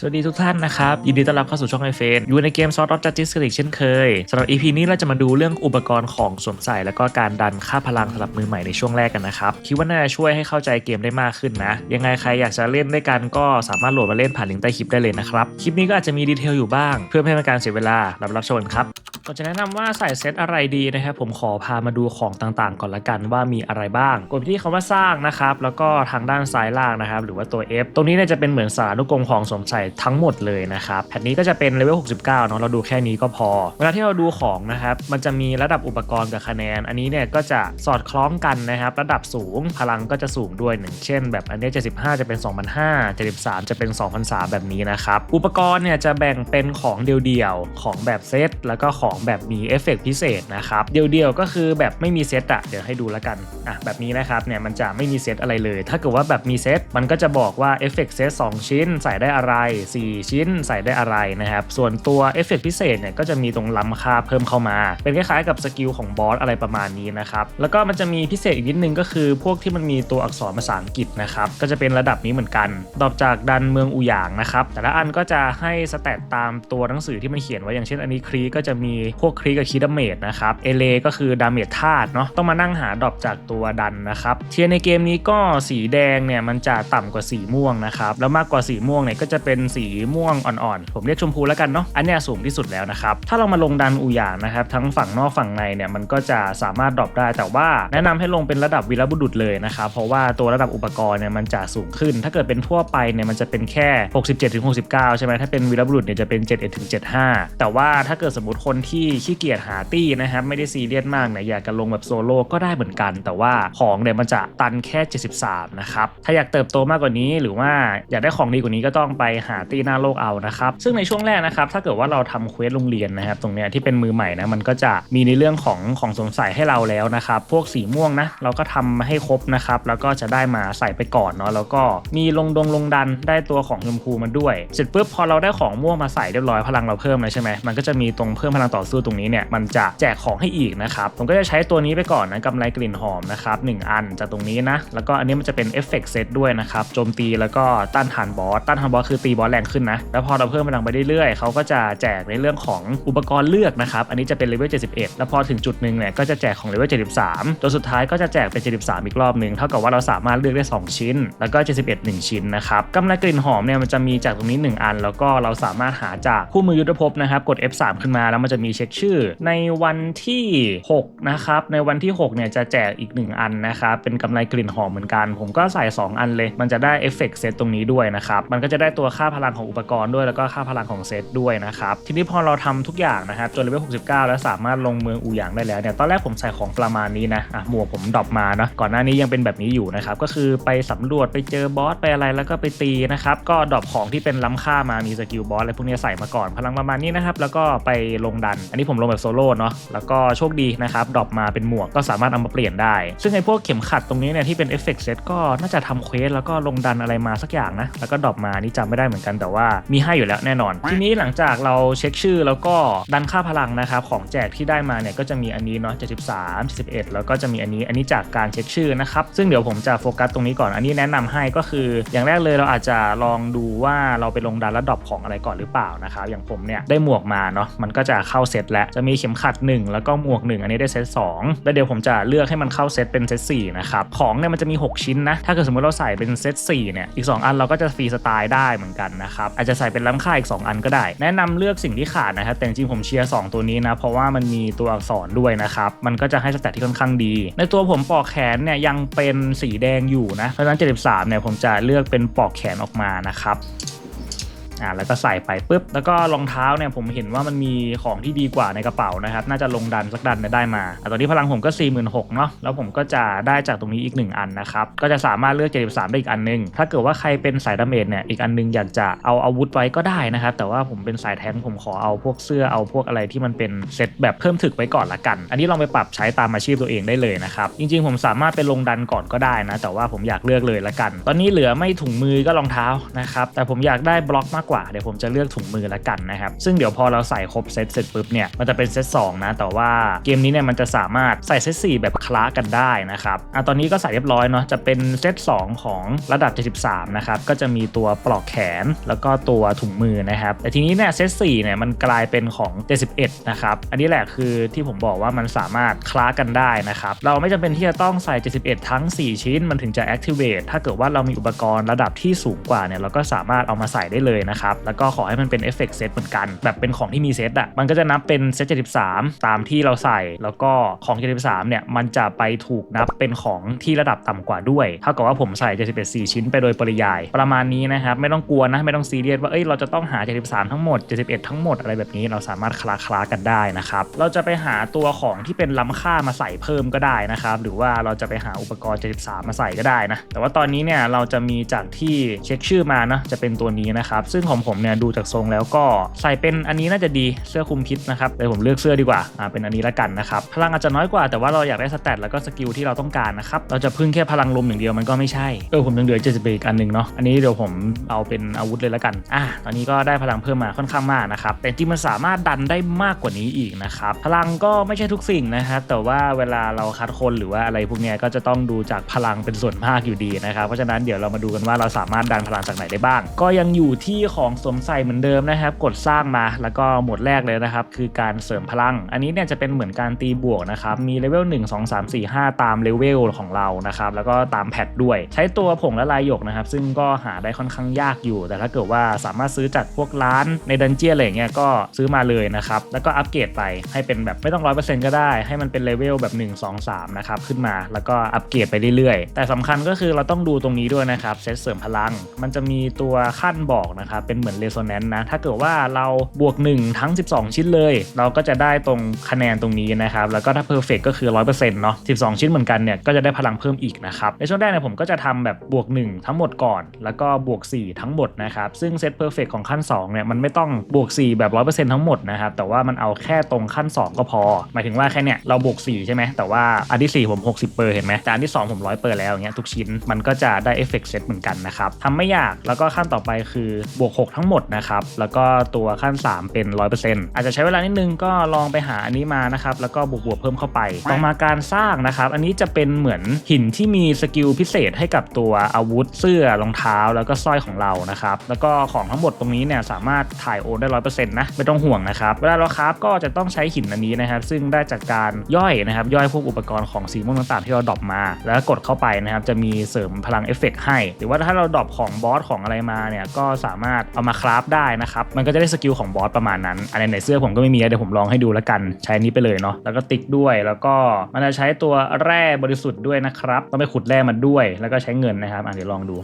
สวัสดีทุกท่านนะครับ ยินดีต้อนรับเข้าสู่ช่องไอเฟนอยู่ในเกม Sword of Justice กันอีกเช่นเคยสำหรับ EP นี้เราจะมาดูเรื่องอุปกรณ์ของสวมใส่ แล้วก็การดันค่าพลังสำหรับมือใหม่ในช่วงแรกกันนะครับ คิดว่าน่าจะช่วยให้เข้าใจเกมได้มากขึ้นนะ ยังไงใครอยากจะเล่นด้วยกันก็สามารถโหลดมาเล่นผ่านลิงก์ใต้คลิปได้เลยนะครับ คลิปนี้ก็อาจจะมีดีเทลอยู่บ้าง เพื่อไม่ให้เป็นการเสียเวลารับรับชมครับ ก่อนจะแนะนำว่าใส่เซตอะไรดีนะครับ ผมขอพามาดูของต่างๆ ก่อนละกันว่ามีอะไรบ้างกดที่คำว่าสร้างนะครับ แล้วก็ทางด้านซ้ายล่างนะครับ หรือว่าตัว F ตรงนี้เนี่ยจะเป็นเหมือนสารุกรมของสมใส่ทั้งหมดเลยนะครับแผ่นนี้ก็จะเป็นเลเวล69เนาะเราดูแค่นี้ก็พอ เวลาที่เราดูของนะครับ มันจะมีระดับอุปกรณ์กับคะแนน อันนี้เนี่ยก็จะสอดคล้องกันนะครับ ระดับสูงพลังก็จะสูงด้วยหนึ่งเช่น แบบอันนี้75จะเป็น2,500 73 จะเป็น2,300แบบนี้นะครับอุปกรณ์เนี่ยจะแบ่งเป็นของเดียวๆของแบบเซตแล้วก็ของแบบมีเอฟเฟกต์พิเศษนะครับ เดียวๆก็คือแบบไม่มีเซตอะเดี๋ยวให้ดูแล้วกันอะแบบนี้นะครับเนี่ยมันจะไม่มีเซตอะไรเลย ถ้าเกิดว่าแบบมีเซตมันก็จะบอกว่าเอฟเฟกต์เซต2ชิ้นใส่ได้อะไร 4 ชิ้นใส่ได้อะไรนะครับ ส่วนตัวเอฟเฟกต์พิเศษเนี่ยก็จะมีตรงล้ำค่าเพิ่มเข้ามา เป็นคล้ายๆกับสกิลของบอสอะไรประมาณนี้นะครับ แล้วก็มันจะมีพิเศษอีกนิดนึงก็คือพวกที่มันมีตัวอักษรภาษาอังกฤษนะครับก็จะเป็นระดับนี้เหมือนกันดรอปจากดันเมืองอูหยางนะครับแต่ละอันก็จะให้สแตทตามตัวหนังสือที่มันเขียนไว้อย่างเช่นอันนี้ครีก็จะมีพวกครีกับคีดาเมจนะครับเอเลก็คือดาเมจธาตุเนาะต้องมานั่งหาดรอปจากตัวดันนะครับเทียในเกมนี้ก็สีแดงเนี่ยมันจะต่ำกว่าสีม่วงนะครับแล้วมากกว่าสีม่วงเนี่ยก็จะเป็นสีม่วงอ่อนๆ ผมเรียกชมพูแล้วกันเนาะอันเนี้ยสูงที่สุดแล้วนะครับถ้าเรามาลงดันอูหยางนะครับทั้งฝั่งนอกฝั่งในเนี่ยมันก็จะสามารถดรอปได้แต่ว่าแนะนำให้ลงเป็นระดับวีรบุรุษเลยนะครับเพราะว่าตัวระดับอุปกรณ์เนี่ยมันจะสูงขึ้น ถ้าเกิดเป็นทั่วไปเนี่ยมันจะเป็นแค่ 67-69 ใช่ไหมถ้าเป็นวีรบุรุษเนี่ยจะเป็น 71-75 แต่ว่าถ้าเกิดสมมติคนทขี้เกียจหาตี้นะครับไม่ได้ซีเรียสมากเนี่ยอยากจะลงแบบโซโล่ก็ได้เหมือนกัน แต่ว่าของเนี่ยมันจะตันแค่ 73 นะครับถ้าอยากเติบโตมากกว่านี้หรือว่าอยากได้ของดีกว่านี้ก็ต้องไปหาตี้หน้าโลกเอานะครับซึ่งในช่วงแรกนะครับถ้าเกิดว่าเราทำเควสโรงเรียนนะครับตรงเนี้ยที่เป็นมือใหม่นะมันก็จะมีในเรื่องของของสงสัยให้เราแล้วนะครับพวกสีม่วงนะเราก็ทำให้ครบนะครับแล้วก็จะได้มาใส่ไปก่อนเนาะแล้วก็มีลงดงลงดันได้ตัวของชมพูมันด้วย เสร็จปุ๊บพอเราได้ของม่วงมาใส่เรียบร้อยพลังเราเพิ่มแล้วใช่ไหมมันก็จะมีตรงเพิ่มพลังต่อสู้ตรงนี้เนี่ยมันจะแจกของให้อีกนะครับผมก็จะใช้ตัวนี้ไปก่อนนะกำไรกลิ่นหอมนะครับหนึ่งอันจากตรงนี้นะแล้วก็อันนี้มันจะเป็นเอฟเฟกต์เซตด้วยนะครับโจมตีแล้วก็ต้านทานบอสต้านทานบอสคือตีบอสแรงขึ้นนะแล้วพอเราเพิ่มพลังไปเรื่อยๆเขาก็จะแจกในเรื่องของอุปกรณ์เลือกนะครับอันนี้จะเป็นเลเวล71 แล้วพอถึงจุดหนึ่งเนี่ยก็จะแจกของเลเวล73จนสุดท้ายก็จะแจกเป็น 73 อีกรอบหนึ่งเท่ากับว่าเราสามารถเลือกได้ 2 ชิ้น แล้วก็ 71 1 ชิ้นนะครับกำไรกลิ่นหอมเนี่ยมันจะมีจากตรงนี้ 1 อัน แล้วก็เราสามารถหาจากคู่มือยุทธภพนะครับกด F3 ขึ้นมาแล้วมันจะมีเช็คชื่อ ในวันที่ 6 นะครับ ในวันที่ 6 เนี่ยจะแจกอีก 1 อันนะครับ เป็นกำไรกลิ่นหอมเหมือนกัน ผมก็ใส่ 2 อันเลย มันจะได้เอฟเฟกต์เซตตรงนี้ด้วยนะครับ มันก็จะได้ตัวค่าพลังของอุปกรณ์ด้วยแล้วก็ค่าพลังของเซตด้วยนะครับ ทีนี้พอเราทำทุกอย่างนะครับจนเลเวล69 แล้วสามารถลงเมืองอูหยางได้แล้วเนี่ยตอนแรกผมใส่ของประมาณนี้นะอะหมวกผมดรอปมานะก่อนหน้านี้ยังเป็นแบบนี้อยู่นะครับก็คือไปสำรวจไปเจอบอสไปอะไรแล้วก็ไปตีนะครับก็ดรอปของที่เป็นล้ำค่ามามีสกิลบอสอะไรพวกนี้ใส่มาก่อนพลังประมาณนี้นะครับแล้วก็ไปลงดันอันนี้ผมลงแบบโซโล่เนาะแล้วก็โชคดีนะครับดรอปมาเป็นหมวกก็สามารถเอามาเปลี่ยนได้ ซึ่งไอ้พวกเข็มขัดตรงนี้เนี่ยที่เป็นเอฟเฟกต์เซตก็น่าจะทำเควสแล้วก็ลงดันอะไรมาสักอย่างนะ แล้วก็ดรอปมานี่จำไม่ได้เหมือนกันแต่ว่ามีให้อยู่แล้วแน่นอน ทีนี้หลังจากเราเช็คชื่อแล้วก็ดันค่าพลังนะครับของแจกที่ได้มาเนี่ยก็จะมีอันนี้เนาะ73 71 แล้วก็จะมีอันนี้อันนี้จากการเช็คชื่อนะครับซึ่งเดี๋ยวผมจะโฟกัสตรงนี้ก่อนอันนี้แนะนำให้ก็คือ อย่างแรกเลยเราอาจจะลองดูว่าเราไปลงดันแล้วดรอปของอะไรก่อนหรือเปล่านะครับอย่างผมเนี่ยได้หมวกมาเนาะมันก็จะเข้าเซตแล้วจะมีเข็มขัด 1 แล้วก็หมวก 1 อันนี้ได้เซต2แล้วเดี๋ยวผมจะเลือกให้มันเข้าเซตเป็นเซต4นะครับของเนี่ยมันจะมี 6 ชิ้นนะถ้าเกิดสมมติเราใส่เป็นเซต4เนี่ยอีก 2 อันเราก็จะฟรีสไตล์ได้เหมือนกันนะครับอาจจะใส่เป็นล้ำค่าอีก 2 อันก็ได้ แนะนำเลือกสิ่งที่ขาดนะครับแต่จริงผมเชียร์2ตัวนี้นะเพราะว่ามันมีตัวอักษรด้วยนะครับมันก็จะให้สแตทที่ค่อนข้างดี ในตัวผมปอกแขนเนี่ยยังเป็นสีแดงอยู่นะเพราะฉะนั้น 73เนี่ยผมจะเลือกเป็นปอกแขนออกมานะครับ อ่าแล้วก็ใส่ไปปุ๊บแล้วก็รองเท้าเนี่ยผมเห็นว่ามันมีของที่ดีกว่าในกระเป๋านะครับ น่าจะลงดันสักดันได้มาอตอนนี้พลังผมก็ 4 6 0 0 0เนาะแล้วผมก็จะได้จากตรงนี้อีก 1 อันนะครับ ก็จะสามารถเลือก 73 ได้อีกอันนึง ถ้าเกิดว่าใครเป็นสายดาเมจเนี่ยอีกอันนึงอยากจะเอาอาวุธไว้ก็ได้นะครับ แต่ว่าผมเป็นสายแทงผมขอเอาพวกเสื้อเอาพวกอะไรที่มันเป็นเซตแบบเพิ่มถึกไว้ก่อนละกัน อันนี้ลองไปปรับใช้ตามอาชีพตัวเองได้เลยนะครับจริงๆ ผมสามารถไปลงดันก่อนก็ได้นะแต่ว่าผมอยากเลือกเลยละกัน ตอนนี้เหลือไม่ถุงมือก็รองเท้านะครับแต่ผมอยากได้บล็อกมากกว่าเดี๋ยวผมจะเลือกถุงมือละกันนะครับ ซึ่งเดี๋ยวพอเราใส่ครบเซตเสร็จปุ๊บเนี่ยมันจะเป็นเซต2นะแต่ว่าเกมนี้เนี่ยมันจะสามารถใส่เซต4แบบคล้ากันได้นะครับอะตอนนี้ก็ใส่เรียบร้อยเนาะจะเป็นเซต2ของระดับ 73 นะครับก็จะมีตัวปลอกแขนแล้วก็ตัวถุงมือนะครับแต่ทีนี้เนี่ยเซต4เนี่ยมันกลายเป็นของ 71 นะครับอันนี้แหละคือที่ผมบอกว่ามันสามารถคล้ากันได้นะครับเราไม่จำเป็นที่จะต้องใส่ 71 ทั้ง 4 ชิ้นมันถึงจะ activate ถ้าเกิดว่าเรามีอุปกรณ์ระดับที่สูงกว่าเนี่ยเราก็สามารถเอามาใส่ได้เลยนะครับ แล้วก็ขอให้มันเป็นเอฟเฟกต์เซตเหมือนกัน แบบเป็นของที่มีเซตอะ มันก็จะนับเป็นเซต73 ตามที่เราใส่ แล้วก็ของ73เนี่ย มันจะไปถูกนับเป็นของที่ระดับต่ำกว่าด้วย เท่ากับว่าผมใส่71 4 ชิ้นไปโดยปริยาย ประมาณนี้นะครับ ไม่ต้องกลัวนะ ไม่ต้องซีเรียสว่า เอ้ย เราจะต้องหา 73 ทั้งหมด 71 ทั้งหมดอะไรแบบนี้ เราสามารถคลาคลากันได้นะครับ เราจะไปหาตัวของที่เป็นล้ำค่ามาใส่เพิ่มก็ได้นะครับ หรือว่าเราจะไปหาอุปกรณ์ 73 มาใส่ก็ได้นะ แต่ว่าตอนนี้เนี่ย เราจะมีจากที่เช็คชื่อมานะ จะเป็นตัวนี้นะครับ ซึ่งของผมเนี่ยดูจากทรงแล้วก็ใส่เป็นอันนี้น่าจะดีเสื้อคลุมพิษนะครับเดี๋ยผมเลือกเสื้อดีกว่าอ่าเป็นอันนี้ละกันนะครับพลังอาจจะน้อยกว่าแต่ว่าเราอยากได้สแตทแล้วก็สกิลที่เราต้องการนะครับเราจะพึ่งแค่พลังลมอย่างเดียวมันก็ไม่ใช่เออผมยังเหลือ71อีกอันหนึ่งเนาะอันนี้เดี๋ยวผมเอาเป็นอาวุธเลยละกันอะตอนนี้ก็ได้พลังเพิ่มมาค่อนข้างมากนะครับแต่จริงมันสามารถดันได้มากกว่านี้อีกนะครับพลังก็ไม่ใช่ทุกสิ่งนะครับแต่ว่าเวลาเราคัดคนหรือว่าอะไรพวกเนี้ยก็จะต้องดูจากพลังเป็นส่วนมากอยู่ดีนะครับเพราะฉะนั้นเดี๋ยวเรามาดูกันว่าเราสามารถดันพลังจากไหนได้บ้าง ก็ยังอยู่ที่ของสวมใส่เหมือนเดิมนะครับ กดสร้างมาแล้วก็หมวดแรกเลยนะครับ คือการเสริมพลัง อันนี้เนี่ยจะเป็นเหมือนการตีบวกนะครับ มีเลเวล 1 2 3 4 5 ตามเลเวลของเรานะครับ แล้วก็ตามแพทด้วย ใช้ตัวผงละลายหยกนะครับ ซึ่งก็หาได้ค่อนข้างยากอยู่ แต่ถ้าเกิดว่าสามารถซื้อจากพวกร้านในดันเจียนอะไรเงี้ยก็ซื้อมาเลยนะครับ แล้วก็อัปเกรดไปให้เป็นแบบไม่ต้องร้อยเปอร์เซ็นต์ก็ได้ ให้มันเป็นเลเวลแบบ 1 2 3 นะครับขึ้นมา แล้วก็อัปเกรดไปเรื่อยๆ แต่สำคัญก็คือเราต้องดูตรงนี้ด้วยนะครับเซตเสริมพลัง มันจะมีตัวขั้นบอกนะครับเป็นเหมือนเรโซแนนซ์นะ ถ้าเกิดว่าเราบวก 1 ทั้ง 12 ชิ้นเลย เราก็จะได้ตรงคะแนนตรงนี้นะครับ แล้วก็ถ้าเพอร์เฟกก็คือ 100%เนาะ12 ชิ้นเหมือนกันเนี่ยก็จะได้พลังเพิ่มอีกนะครับ ในช่วงแรกเนี่ยผมก็จะทำแบบบวก 1 ทั้งหมดก่อน แล้วก็บวก 4 ทั้งหมดนะครับ ซึ่งเซตเพอร์เฟกของขั้น2เนี่ยมันไม่ต้องบวก 4 แบบ 100%ทั้งหมดนะครับ แต่ว่ามันเอาแค่ตรงขั้น 2 ก็พอ หมายถึงว่าแค่เนี่ยเราบวก 4 ใช่ไหมแต่ว่าอันที่ 4 ผม 60 เปอร์เห็นไหมแต่อันที่ 2 ผม 100 เปอร์แล้วอย่างเงี้ยทุกชิ้นมันก็จะได้เอฟเฟกต์เซตเหมือนกันนะครับทำไม่ยากแล้วก็ขั้นต่อไปคือบวก6 ทั้งหมดนะครับ แล้วก็ตัวขั้น 3 เป็น 100%อาจจะใช้เวลานิดนึงก็ลองไปหาอันนี้มานะครับ แล้วก็บวกบวกๆเพิ่มเข้าไป ต่อมาการสร้างนะครับ อันนี้จะเป็นเหมือนหินที่มีสกิลพิเศษให้กับตัวอาวุธเสื้อรองเท้า แล้วก็สร้อยของเรานะครับ แล้วก็ของทั้งหมดตรงนี้เนี่ยสามารถถ่ายโอนได้ร้อยเปอร์เซ็นต์นะไม่ต้องห่วงนะครับ เวลาเราคราฟก็จะต้องใช้หินอันนี้นะครับ ซึ่งได้จากการย่อยนะครับ ย่อยพวกอุปกรณ์ของสีม่วงต่างๆ ที่เราดรอปมา แล้วกดเข้าไปนะครับจะมีเสริมพลังเอฟเฟกต์ให้ หรือว่าถ้าเราดรอปของบอสของอะไรมาเนี่ยก็สามารถเอามาคราฟได้นะครับ มันก็จะได้สกิลของบอสประมาณนั้น อันไหนเสื้อผมก็ไม่มีเดี๋ยวผมลองให้ดูแล้วกัน ใช้อนนี้ไปเลยเนาะ แล้วก็ติ๊กด้วย แล้วก็มันจะใช้ตัวแร่บริสุทธิ์ด้วยนะครับ ต้องไปขุดแร่มาด้วย แล้วก็ใช้เงินนะครับอะเดี๋ยวลองดู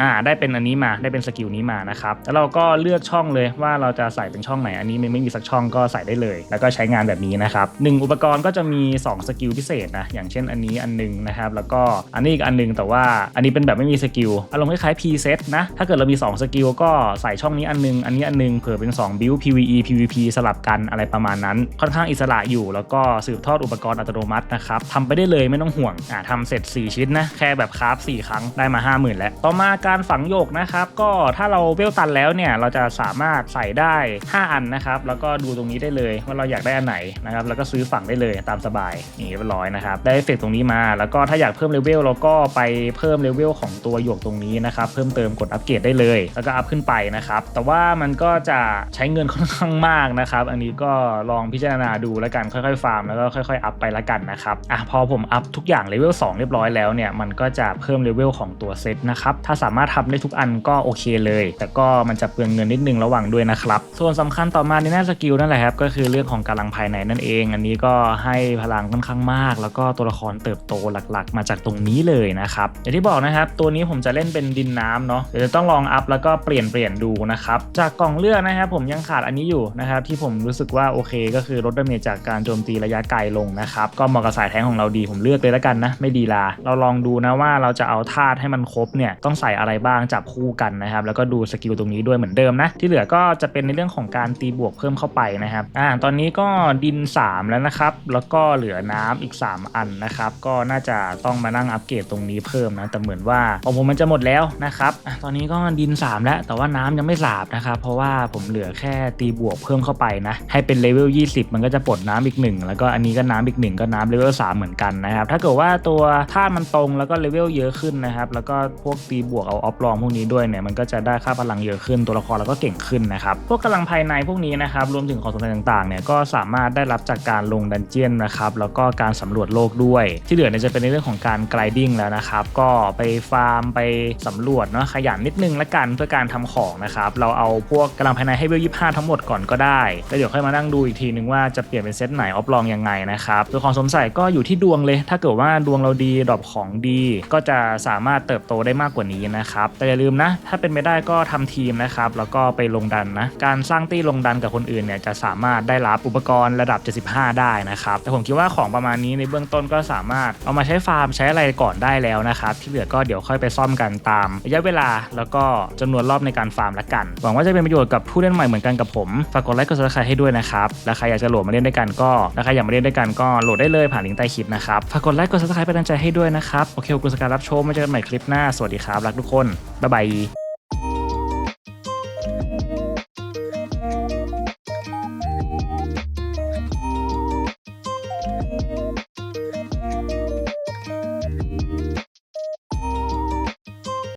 อ่าได้เป็นอันนี้มาได้เป็นสกิลนี้มานะครับแล้วเราก็เลือกช่องเลยว่าเราจะใส่เป็นช่องไหนอันนี้ไม่ไม่มีสักช่องก็ใส่ได้เลย แล้วก็ใช้งานแบบนี้นะครับหนึ่งอุปกรณ์ก็จะมี 2 สกิลพิเศษนะอย่างเช่นอันนี้อันหนึงนะครับแล้วก็อันนี้อีกอันหนึงแต่ว่าอันนี้เป็นแบบไม่มีสกิลอารมณ์คล้ายๆ preset นะถ้าเกิดเรามี 2 สกิลก็ใส่ช่องนี้อันหนึง อันนี้อันหนึงเผื่อเป็น2 build PVE PVP สลับกันอะไรประมาณนั้น ค่อนข้างอิสระอยู่ แล้วก็สืบทอดอุปกรณ์อัตโนมัตินะครับทำไปได้เลยไม่ต้องห่วงอ่าทำเสร็จ 4 ชิ้นนะแค่แบบคราฟ4ครั้งได้มา 50,000 แล้วต่อมาการฝังโยกนะครับ ก็ถ้าเราเวลตันแล้วเนี่ยเราจะสามารถใส่ได้ 5 อันนะครับแล้วก็ดูตรงนี้ได้เลยว่าเราอยากได้อันไหนนะครับแล้วก็ซื้อฝังได้เลยตามสบายนี่เรียบร้อยนะครับได้เอฟเฟกต์ตรงนี้มา แล้วก็ถ้าอยากเพิ่มเลเวลเราก็ไปเพิ่มเลเวลของตัวหยวกตรงนี้นะครับเพิ่มเติมกดอัปเกรดได้เลย แล้วก็อัพขึ้นไปนะครับแต่ว่ามันก็จะใช้เงินค่อนข้างมากนะครับอันนี้ก็ลองพิจารณาดูแล้วกันค่อยๆฟาร์มแล้วก็ค่อยๆอัพไปล้วกันนะครับอะพอผมอัพทุกอย่างเลเวล2เรียบร้อยแล้วเนี่ยมันก็จะเพิ่มเลเวลของตัวเซตนะครับถ้าสามารถมาทำได้ทุกอันก็โอเคเลย แต่ก็มันจะเปลืองเงินนิดนึงระหว่างด้วยนะครับ ส่วนสำคัญต่อมาในหน้าสกิลนั่นแหละครับก็คือเรื่องของกำลังภายในนั่นเอง อันนี้ก็ให้พลังค่อนข้างมาก แล้วก็ตัวละครเติบโตหลักๆ มาจากตรงนี้เลยนะครับอย่างที่บอกนะครับ ตัวนี้ผมจะเล่นเป็นดินน้ำเนาะเดี๋ยวจะต้องลองอัพแล้วก็เปลี่ยนเปลี่ยนดูนะครับจากกล่องเลือกนะครับผมยังขาดอันนี้อยู่นะครับที่ผมรู้สึกว่าโอเค ก็คือลดดาเมจจากการโจมตีระยะไกลลงนะครับก็เหมาะกับสายแทงของเราดีผมเลือกเลยแล้วกันนะไม่ดีลาเราลองดูนะว่าเราจะเอาธาตุให้มันครบเนี่ยต้องใส่อะไรอะไรบ้างจับคู่กันนะครับแล้วก็ดูสกิลตรงนี้ด้วยเหมือนเดิมนะที่เหลือก็จะเป็นในเรื่องของการตีบวกเพิ่มเข้าไปนะครับอ่าตอนนี้ก็ดิน 3 แล้วนะครับ แล้วก็เหลือน้ำอีก 3 อันนะครับ ก็น่าจะต้องมานั่งอัปเกรดตรงนี้เพิ่มนะแต่เหมือนว่าของผมมันจะหมดแล้วนะครับอตอนนี้ก็ดิน 3 แล้ว แต่ว่าน้ำยังไม่สาบนะครับเพราะว่าผมเหลือแค่ตีบวกเพิ่มเข้าไปนะให้เป็นเลเวล20 มันก็จะปลดน้ำอีกหนึ่งแล้วก็อันนี้ก็น้ำอีกหนึ่งก็น้ำเลเวล3เหมือนกันนะครับถ้าเกิดว่าตัวธาตุมันตรงแล้วก็เลเวลเยอะขึ้นนะครับแล้วก็พวกตีบวกเอาออฟลองพวกนี้ด้วยเนี่ยมันก็จะได้ค่าพลังเยอะขึ้นตัวละครเราก็เก่งขึ้นนะครับพวกกำลังภายในพวกนี้นะครับรวมถึงของสมบัติต่างๆเนี่ยก็สามารถได้รับจากการลงดันเจียนนะครับแล้วก็การสำรวจโลกด้วย ที่เหลือเนี่ยจะเป็นในเรื่องของการไกลดิ้งแล้วนะครับก็ไปฟาร์มไปสำรวจเนาะขยันนิดนึงละกันเพื่อการทำของนะครับเราเอาพวกกำลังภายในให้เวล25ทั้งหมดก่อนก็ได้แล้วเดี๋ยวค่อยมานั่งดูอีกทีนึงว่าจะเปลี่ยนเป็นเซตไหนออฟลองยังไงนะครับตัวของสมใส่ก็อยู่ที่ดวงเลย ถ้าเกิดว่าดวงเราดีดรอปของดี ก็จะสามารถเติบโตได้มากกว่านี้นะครับ แต่อย่าลืมนะ ถ้าเป็นไม่ได้ก็ทำทีมนะครับ แล้วก็ไปลงดันนะ การสร้างตี้ลงดันกับคนอื่นเนี่ยจะสามารถได้รับอุปกรณ์ระดับ 75 ได้นะครับ แต่ผมคิดว่าของประมาณนี้ในเบื้องต้นก็สามารถเอามาใช้ฟาร์มใช้อะไรก่อนได้แล้วนะครับ ที่เหลือก็เดี๋ยวค่อยไปซ่อมกันตามระยะเวลาแล้วก็จำนวนรอบในการฟาร์มละกัน หวังว่าจะเป็นประโยชน์กับผู้เล่นใหม่เหมือนกันกับผม ฝากกดไลค์กดซับสไครต์ให้ด้วยนะครับและใครอยากจะโหลดมาเล่นด้วยกันก็และใครอยากมาเล่นด้วยกันก็โหลดได้เลยผ่านลิงก์ใต้คลิปนะครับ ฝากกดไลค์กดซับสไครต์เป็นกำลังใจให้ด้วยนะครับ โอเคขอบคุณสการรับชมมาเจอกันใหม่คลิปหน้า สวัสดีครับ รักทุกคนบ๊ายบาย